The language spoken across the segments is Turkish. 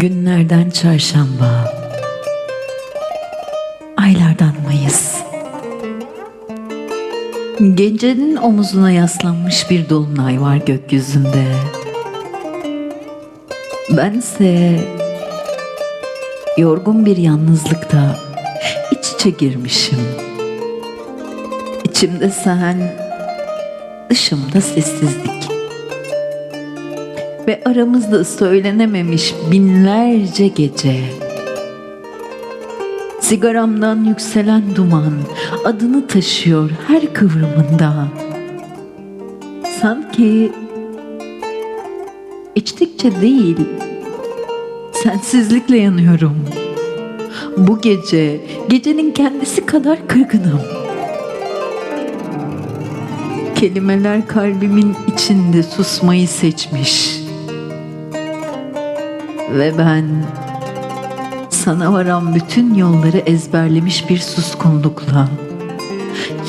Günlerden çarşamba. Aylardan Mayıs. Gecenin omuzuna yaslanmış bir dolunay var gökyüzünde. Bense yorgun bir yalnızlıkta iç içe girmişim. İçimde sen, dışımda sessizlik ve aramızda söylenememiş binlerce gece. Sigaramdan yükselen duman adını taşıyor her kıvrımında. Sanki içtikçe değil, sensizlikle yanıyorum. Bu gece gecenin kendisi kadar kırgınım. Kelimeler kalbimin içinde susmayı seçmiş. Ve ben sana varan bütün yolları ezberlemiş bir suskunlukla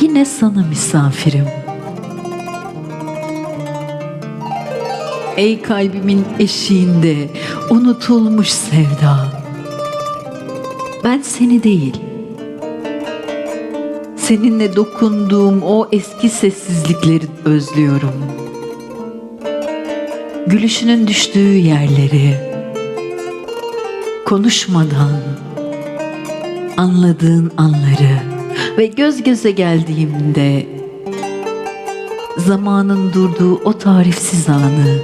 yine sana misafirim. Ey kalbimin eşiğinde unutulmuş sevda. Ben seni değil, seninle dokunduğum o eski sessizlikleri özlüyorum. Gülüşünün düştüğü yerleri, konuşmadan anladığın anları ve göz göze geldiğimde zamanın durduğu o tarifsiz anı.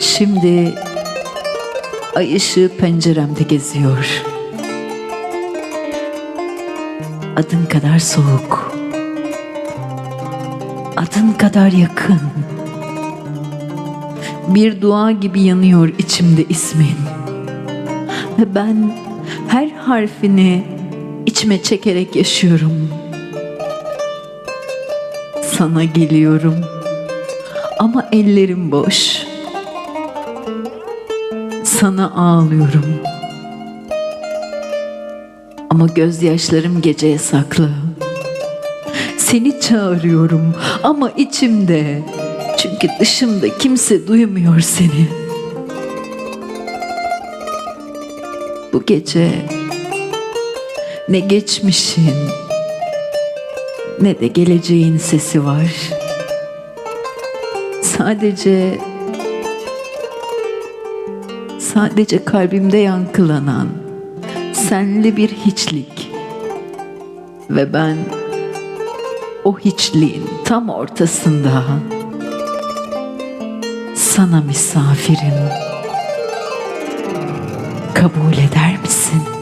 Şimdi ay ışığı penceremde geziyor. Adın kadar soğuk. Adın kadar yakın. Bir dua gibi yanıyor içimde ismin. Ve ben her harfini içime çekerek yaşıyorum. Sana geliyorum. Ama ellerim boş. Sana ağlıyorum. Ama gözyaşlarım geceye saklı. Seni çağırıyorum ama içimde çünkü dışımda kimse duymuyor seni. Bu gece ne geçmişin ne de geleceğin sesi var. Sadece sadece kalbimde yankılanan senli bir hiçlik ve ben o hiçliğin tam ortasında sana misafirim. Kabul eder misin?